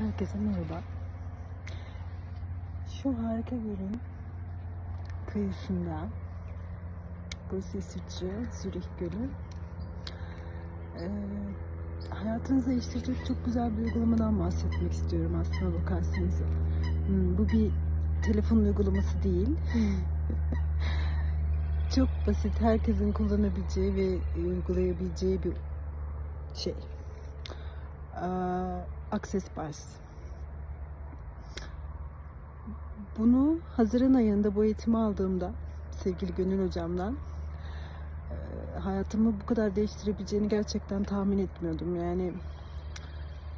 Herkese merhaba. Şu harika gölün kıyısında burası İsviçre, Zürih Gölü. Ee, hayatınızı değiştirecek çok güzel bir uygulamadan bahsetmek istiyorum aslına bakarsanız. Hmm, bu bir telefon uygulaması değil. çok basit, herkesin kullanabileceği ve uygulayabileceği bir şey. Ee, Access Bars. Bunu Haziran ayında bu eğitimi aldığımda sevgili Gönül hocamdan e, hayatımı bu kadar değiştirebileceğini gerçekten tahmin etmiyordum. Yani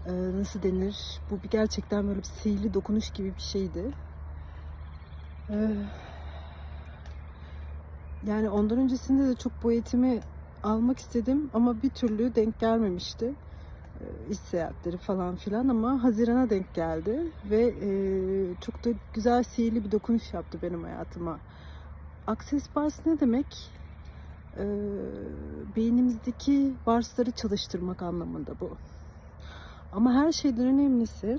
e, nasıl denir? Bu bir gerçekten böyle bir sihirli dokunuş gibi bir şeydi. E, yani ondan öncesinde de çok bu eğitimi almak istedim ama bir türlü denk gelmemişti iş seyahatleri falan filan ama Haziran'a denk geldi ve e, çok da güzel sihirli bir dokunuş yaptı benim hayatıma. Access bars ne demek? E, beynimizdeki barsları çalıştırmak anlamında bu. Ama her şeyden önemlisi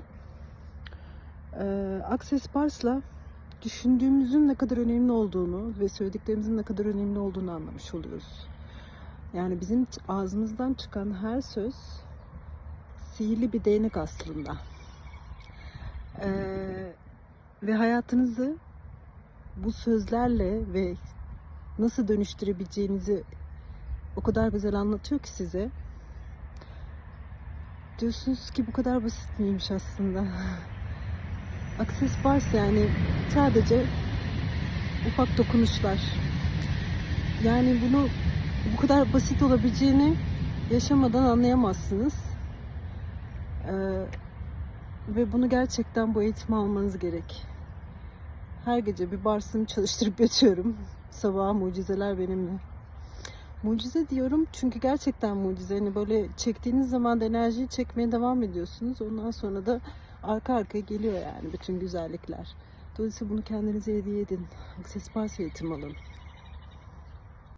e, Access barsla düşündüğümüzün ne kadar önemli olduğunu ve söylediklerimizin ne kadar önemli olduğunu anlamış oluyoruz. Yani bizim ağzımızdan çıkan her söz sihirli bir değnek aslında. Ee, ve hayatınızı bu sözlerle ve nasıl dönüştürebileceğinizi o kadar güzel anlatıyor ki size. Diyorsunuz ki bu kadar basit miymiş aslında. Access bars yani sadece ufak dokunuşlar. Yani bunu bu kadar basit olabileceğini yaşamadan anlayamazsınız. Ee, ve bunu gerçekten bu eğitimi almanız gerek. Her gece bir barsını çalıştırıp yatıyorum. Sabaha mucizeler benimle. Mucize diyorum çünkü gerçekten mucize. Hani böyle çektiğiniz zaman da enerjiyi çekmeye devam ediyorsunuz. Ondan sonra da arka arkaya geliyor yani bütün güzellikler. Dolayısıyla bunu kendinize hediye edin. Akses Bars eğitim alın.